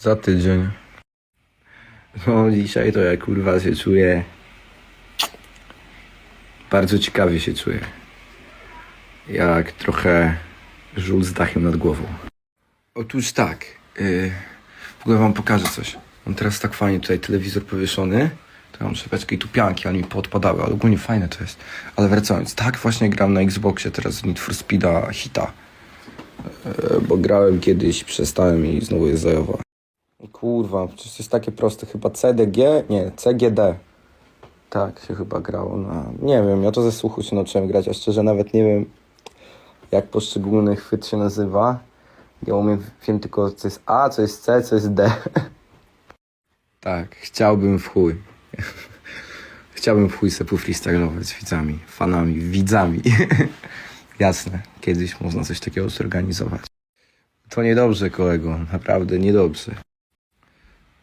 Za tydzień. No dzisiaj to ja kurwa się czuję. Bardzo ciekawie się czuję. Jak trochę żul z dachem nad głową. Otóż tak. Yy, w ogóle wam pokażę coś. Mam teraz tak fajnie tutaj telewizor powieszony. To mam szepeczkę i tu pianki, ale mi poodpadały, ale ogólnie fajne to jest. Ale wracając, tak właśnie gram na Xboxie teraz Need for Speeda Hita. Yy, bo grałem kiedyś, przestałem i znowu jest zajowa. Kurwa, przecież jest takie proste. Chyba CDG? Nie, CGD. Tak się chyba grało na... Nie wiem, ja to ze słuchu się nauczyłem grać, a szczerze nawet nie wiem, jak poszczególny chwyt się nazywa. Ja umiem, wiem tylko, co jest A, co jest C, co jest D. Tak, chciałbym w chuj. Chciałbym w chuj se freestylować z widzami, fanami, widzami. Jasne, kiedyś można coś takiego zorganizować. To niedobrze, kolego, naprawdę niedobrze.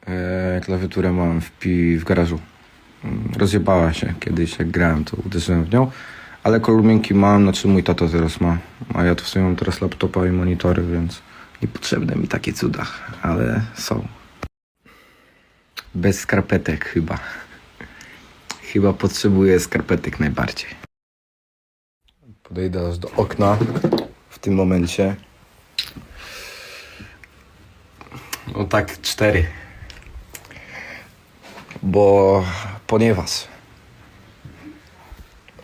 Eee, klawiaturę mam w, pi- w garażu. Mm, Rozjebała się kiedyś, jak grałem, to uderzyłem w nią. Ale kolumnki mam, znaczy mój tato teraz ma. A ja to w sumie mam teraz laptopa i monitory, więc niepotrzebne mi takie cuda, ale są. Bez skarpetek chyba. Chyba potrzebuję skarpetek najbardziej. Podejdę aż do okna w tym momencie. No tak, cztery. Bo ponieważ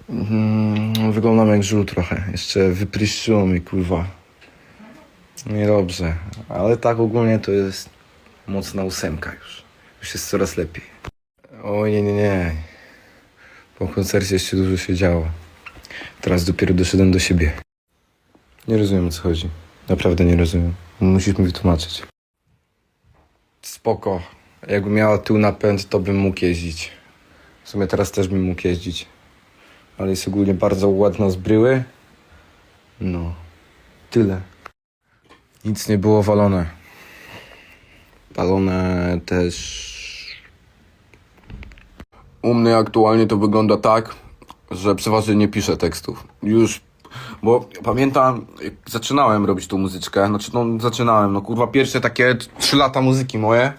mm, wyglądam jak żul trochę. Jeszcze wypryszczyło mi kurwa. Niedobrze, ale tak ogólnie to jest mocna ósemka już. Już jest coraz lepiej. O nie, nie, nie. Po koncercie jeszcze dużo się działo. Teraz dopiero doszedłem do siebie. Nie rozumiem o co chodzi. Naprawdę nie rozumiem. Musisz mi wytłumaczyć. Spoko. Jakbym miała tył napęd, to bym mógł jeździć. W sumie teraz też bym mógł jeździć. Ale jest ogólnie bardzo ładna z bryły. No. Tyle. Nic nie było walone. Palone też... U mnie aktualnie to wygląda tak, że przeważnie nie piszę tekstów. Już, bo pamiętam, jak zaczynałem robić tą muzyczkę, znaczy no zaczynałem, no kurwa, pierwsze takie trzy lata muzyki moje,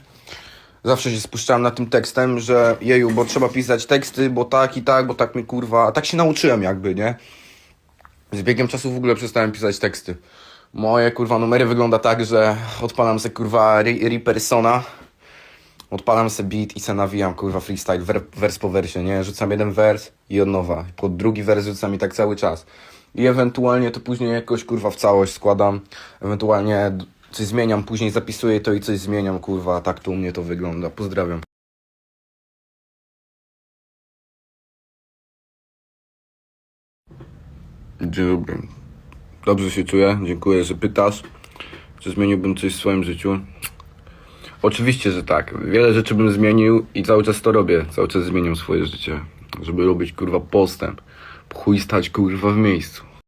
zawsze się spuszczałem na tym tekstem, że jeju, bo trzeba pisać teksty, bo tak i tak, bo tak mi kurwa, a tak się nauczyłem jakby, nie? Z biegiem czasu w ogóle przestałem pisać teksty. Moje kurwa numery wygląda tak, że odpalam sobie kurwa Reapersona, odpalam sobie beat i se nawijam kurwa freestyle, wer, wers po wersie, nie? Rzucam jeden wers i od nowa. Pod drugi wers rzucam i tak cały czas. I ewentualnie to później jakoś kurwa w całość składam, ewentualnie coś zmieniam, później zapisuję to i coś zmieniam kurwa, tak to u mnie to wygląda. Pozdrawiam. Dzień dobry. Dobrze się czuję, dziękuję, że pytasz. Czy zmieniłbym coś w swoim życiu? Oczywiście, że tak. Wiele rzeczy bym zmienił i cały czas to robię. Cały czas zmieniam swoje życie. Żeby robić kurwa postęp. Chuj stać kurwa w miejscu.